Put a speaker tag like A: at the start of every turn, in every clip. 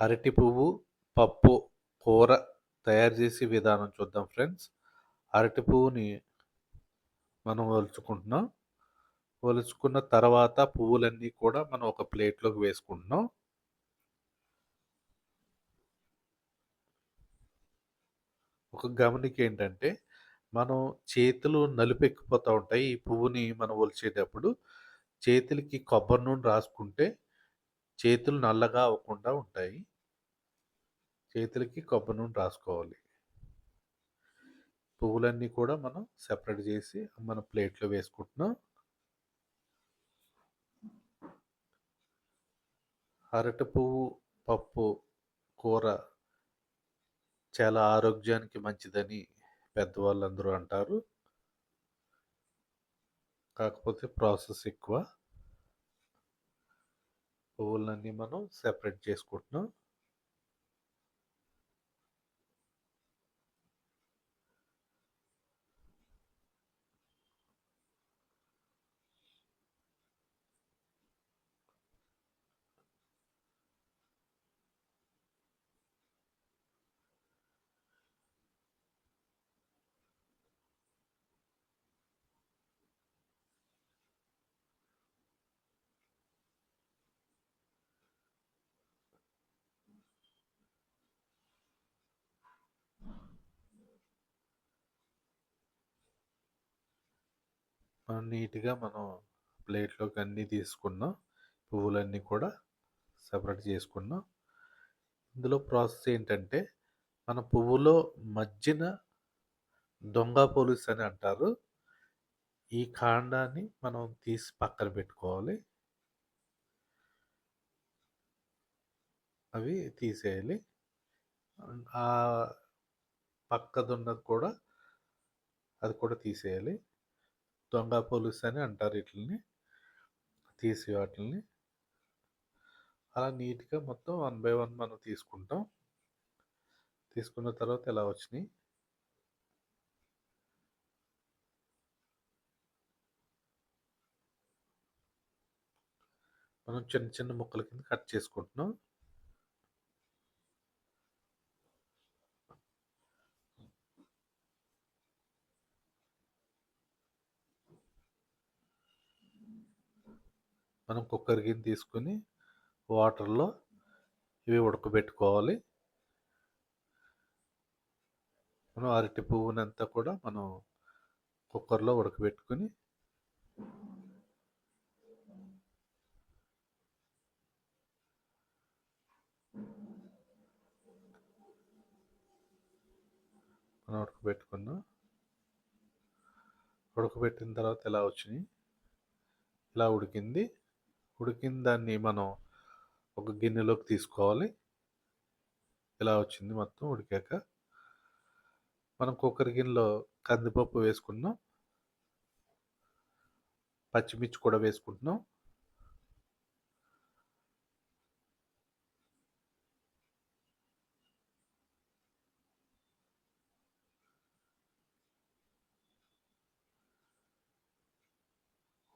A: అరటి పువ్వు పప్పు కూర తయారు చేసే విధానం చూద్దాం ఫ్రెండ్స్. అరటి పువ్వుని మనం ఒలుచుకుంటున్నాం. ఒలుచుకున్న తర్వాత పువ్వులన్నీ కూడా మనం ఒక ప్లేట్లోకి వేసుకుంటున్నాం. ఒక గమనిక ఏంటంటే మనం చేతులు నలుపెక్కిపోతూ ఉంటాయి. ఈ పువ్వుని మనం ఒలిచేటప్పుడు చేతులకి కొబ్బరి నూనె రాసుకుంటే చేతులు నల్లగా అవ్వకుండా ఉంటాయి. చేతులకి కొబ్బరి నూనె రాసుకోవాలి. పువ్వులన్నీ కూడా మనం సెపరేట్ చేసి మన ప్లేట్లో వేసుకుంటున్నాం. అరటి పువ్వు పప్పు కూర చాలా ఆరోగ్యానికి మంచిదని పెద్దవాళ్ళందరూ అంటారు. కాకపోతే ప్రాసెస్ ఎక్కువ. పువ్వులన్నీ మనం సెపరేట్ చేసుకుంటున్నాం. నీట్గా మనం ప్లేట్లోకి అన్నీ తీసుకున్నాం. పువ్వులన్నీ కూడా సపరేట్ చేసుకున్నాం. ఇందులో ప్రాసెస్ ఏంటంటే మన పువ్వులో మధ్యన దొంగ పోలీస్ అని అంటారు. ఈ కాండాన్ని మనం తీసి పక్కన పెట్టుకోవాలి. అవి తీసేయాలి. ఆ పక్కదున్నది కూడా అది కూడా తీసేయాలి. దొంగ పోలీస్ అని అంటారు వీటిని తీసి వాటిని అలా నీట్గా మొత్తం వన్ బై వన్ మనం తీసుకుంటాం. తీసుకున్న తర్వాత ఎలా వచ్చినాయి? మనం చిన్న చిన్న ముక్కల కింద కట్ చేసుకుంటున్నాం. మనం కుక్కర్ గిన్నె తీసుకొని వాటర్లో ఇవి ఉడకబెట్టుకోవాలి. మనం అరటి పువ్వునంతా కూడా మనం కుక్కర్లో ఉడకబెట్టుకొని మనం ఉడకబెట్టుకున్నాం. ఉడకబెట్టిన తర్వాత ఎలా వచ్చినాయి? ఇలా ఉడికింది? ఉడికిన దాన్ని మనం ఒక గిన్నెలోకి తీసుకోవాలి. ఇలా వచ్చింది మొత్తం ఉడికాక మనం కుక్కర్ గిన్నెలో కందిపప్పు వేసుకున్నాం. పచ్చిమిర్చి కూడా వేసుకుంటున్నాం.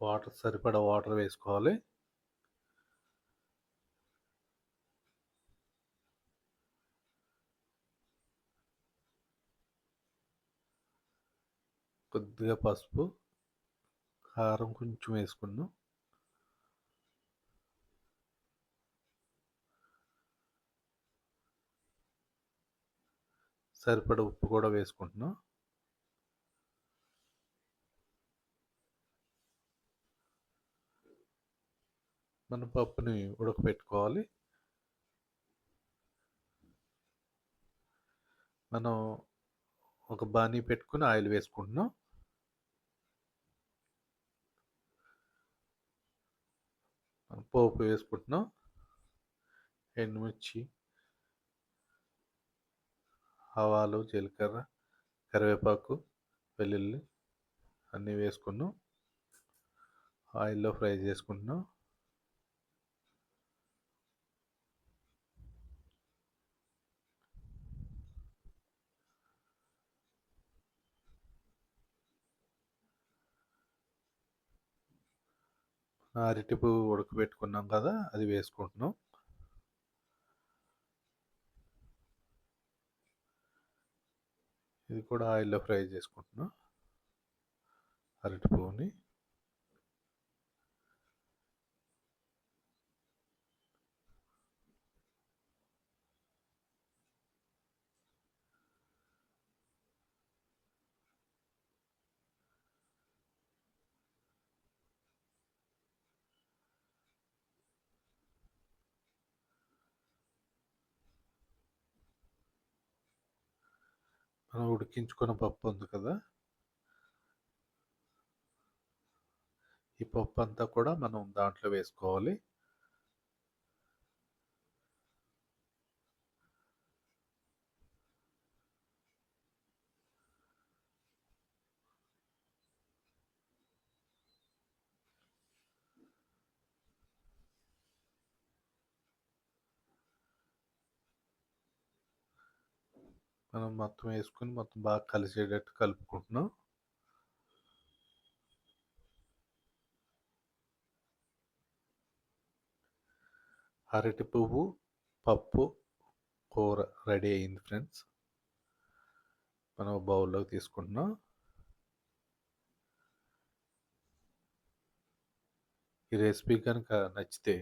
A: వాటర్ సరిపడా వాటర్ వేసుకోవాలి. కొద్దిగా పసుపు కారం కొంచెం వేసుకున్నాం. సరిపడ ఉప్పు కూడా వేసుకుంటున్నాం. మన పప్పుని ఉడకపెట్టుకోవాలి. మనం ఒక బాణీ పెట్టుకుని ఆయిల్ వేసుకుంటున్నాం. పోపు వేసుకుంటున్నాం ఎండుమిర్చి ఆవాలు జీలకర్ర కరివేపాకు వెల్లుల్లి అన్నీ వేసుకున్నాం ఆయిల్లో ఫ్రై చేసుకుంటున్నాం అరటి పువ్వు ఉడకబెట్టుకున్నాం కదా అది వేసుకుంటున్నాం. ఇది కూడా ఆయిల్లో ఫ్రై చేసుకుంటున్నాం. అరటి పువ్వుని మనం ఉడికించుకున్న పప్పు ఉంది కదా? ఈ పప్పు అంతా కూడా మనం దాంట్లో వేసుకోవాలి. మనం మొత్తం వేసుకుని మొత్తం బాగా కలిసేటట్టు కలుపుకుంటున్నాం. అరటి పువ్వు పప్పు కూర రెడీ అయింది ఫ్రెండ్స్. మనం బౌల్లోకి తీసుకుంటున్నాం. ఈ రెసిపీ కనుక నచ్చితే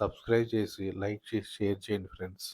A: సబ్స్క్రైబ్ చేసి లైక్ చేసి షేర్ చేయండి ఫ్రెండ్స్.